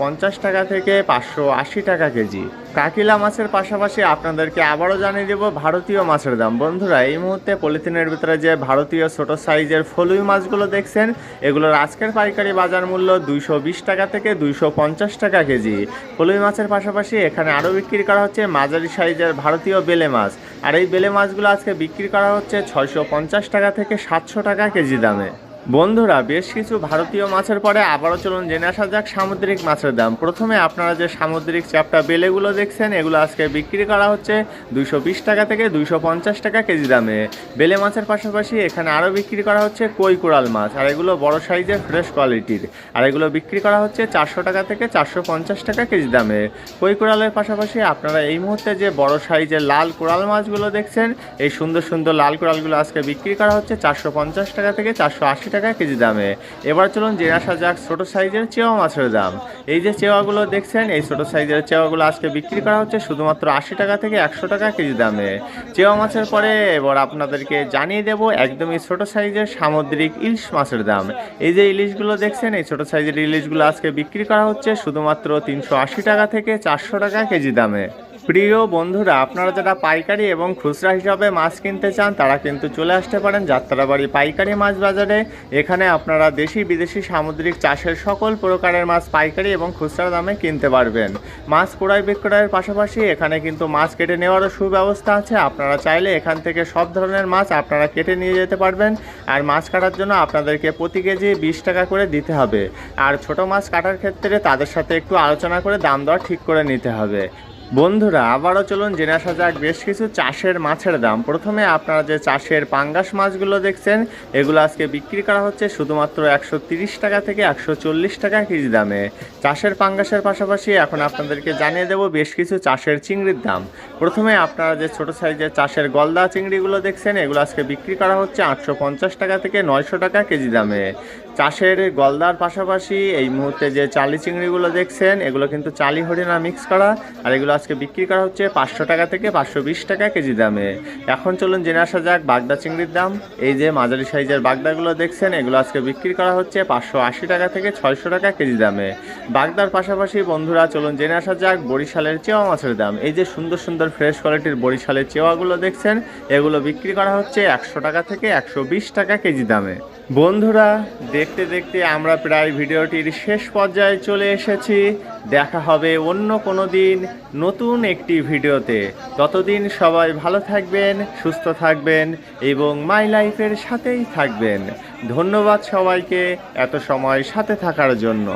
পঞ্চাশ টাকা থেকে পাঁচশো আশি টাকা কেজি। কাকিলা মাছের পাশাপাশি আপনাদেরকে আবারও জানিয়ে দেবো ভারতীয় মাছের দাম। বন্ধুরা, এই মুহূর্তে পলিথিনের ভিতরে যে ভারতীয় ছোট সাইজের ফলুই মাছগুলো দেখছেন, এগুলোর আজকের পাইকারি বাজার মূল্য দুইশো বিশ টাকা থেকে দুইশো পঞ্চাশ টাকা কেজি। ফলুই মাছের পাশাপাশি এখানে আরও বিক্রি করা হচ্ছে মাঝারি সাইজের ভারতীয় বেলে মাছ। আর এই বেলে মাছগুলো আজকে বিক্রি করা হচ্ছে ছয়শো পঞ্চাশ টাকা থেকে সাতশো টাকা কেজি দামে। বন্ধুরা, বেশ কিছু ভারতীয় মাছের পরে আবারও চলুন জেনে আসা যাক সামুদ্রিক মাছের দাম। প্রথমে আপনারা যে সামুদ্রিক চ্যাপটা বেলেগুলো দেখছেন, এগুলো আজকে বিক্রি করা হচ্ছে দুইশো বিশ টাকা থেকে দুইশো পঞ্চাশ টাকা কেজি দামে। বেলে মাছের পাশাপাশি এখানে আরও বিক্রি করা হচ্ছে কই কোরাল মাছ, আর এগুলো বড় সাইজের ফ্রেশ কোয়ালিটির। আর এগুলো বিক্রি করা হচ্ছে চারশো টাকা থেকে চারশো পঞ্চাশ টাকা কেজি দামে। কই কোরালের পাশাপাশি আপনারা এই মুহূর্তে যে বড় সাইজের লাল কোরাল মাছগুলো দেখছেন, এই সুন্দর সুন্দর লাল কোরালগুলো আজকে বিক্রি করা হচ্ছে চারশো পঞ্চাশ টাকা থেকে চারশো আশি টাকা কেজি দামে। এবার চলুন জেনে আসা যাক ছোটো সাইজের চেওয়া মাছের দাম। এই যে চেওয়াগুলো দেখছেন, এই ছোটো সাইজের চেওয়াগুলো আজকে বিক্রি করা হচ্ছে শুধুমাত্র আশি টাকা থেকে একশো টাকা কেজি দামে। চেওয়া মাছের পরে এবার আপনাদেরকে জানিয়ে দেব একদমই ছোটো সাইজের সামুদ্রিক ইলিশ মাছের দাম। এই যে ইলিশগুলো দেখছেন, এই ছোটো সাইজের ইলিশগুলো আজকে বিক্রি করা হচ্ছে শুধুমাত্র তিনশো আশি টাকা থেকে চারশো টাকা কেজি দামে। প্রিয় বন্ধুরা, আপনারা যারা পাইকারি এবং খুচরা হিসাবে মাছ কিনতে চান, তারা কিন্তু চলে আসতে পারেন যাত্রাবাড়ি পাইকারি মাছ বাজারে। এখানে আপনারা দেশি বিদেশি সামুদ্রিক চাষের সকল প্রকারের মাছ পাইকারি এবং খুচরা দামে কিনতে পারবেন। মাছ ক্রয় বিক্রয়ের পাশাপাশি এখানে কিন্তু মাছ কেটে নেওয়ারও সুব্যবস্থা আছে। আপনারা চাইলে এখান থেকে সব ধরনের মাছ আপনারা কেটে নিয়ে যেতে পারবেন। আর মাছ কাটার জন্য আপনাদেরকে প্রতি কেজি বিশ টাকা করে দিতে হবে। আর ছোট মাছ কাটার ক্ষেত্রে তাদের সাথে একটু আলোচনা করে দাম দর ঠিক করে নিতে হবে। বন্ধুরা, আবারও চলুন জেনে আসা যাক বেশ কিছু চাষের মাছের দাম। প্রথমে আপনারা যে চাষের পাঙ্গাস মাছগুলো দেখছেন, এগুলো আজকে বিক্রি করা হচ্ছে শুধুমাত্র একশো টাকা থেকে একশো চল্লিশ টাকা কেজি দামে। চাষের পাঙ্গাসের পাশাপাশি এখন আপনাদেরকে জানিয়ে দেব বেশ কিছু চাষের চিংড়ির দাম। প্রথমে আপনারা যে ছোট সাইজের চাষের গলদা চিংড়িগুলো দেখছেন, এগুলো আজকে বিক্রি করা হচ্ছে আটশো পঞ্চাশ টাকা থেকে নয়শো টাকা কেজি দামে। চাষের গলদার পাশাপাশি এই মুহূর্তে যে চালি চিংড়িগুলো দেখছেন, এগুলো কিন্তু চালি হরিণা মিক্স করা। আর এগুলো আজকে বিক্রি করা হচ্ছে পাঁচশো টাকা থেকে পাঁচশো বিশ টাকা কেজি দামে। এখন চলুন জেনে আসা যাক বাগদা চিংড়ির দাম। এই যে মাঝারি সাইজের বাগদাগুলো দেখছেন, এগুলো আজকে বিক্রি করা হচ্ছে পাঁচশো আশি টাকা থেকে ছয়শো টাকা কেজি দামে। বাগদার পাশাপাশি বন্ধুরা, চলুন জেনে আসা যাক বরিশালের চেওয়া মাছের দাম। এই যে সুন্দর সুন্দর ফ্রেশ কোয়ালিটির বরিশালের চেওয়াগুলো দেখছেন, এগুলো বিক্রি করা হচ্ছে একশো টাকা থেকে একশো বিশ টাকা কেজি দামে। বন্ধুরা দেখতে দেখতে আমরা প্রায় ভিডিওটির শেষ পর্যায়ে চলে এসেছি। দেখা হবে অন্য কোনো দিন নতুন একটি ভিডিওতে। ততদিন সবাই ভালো থাকবেন, সুস্থ থাকবেন এবং মাই লাইফের সাথেই থাকবেন। ধন্যবাদ সবাইকে এত সময় সাথে থাকার জন্য।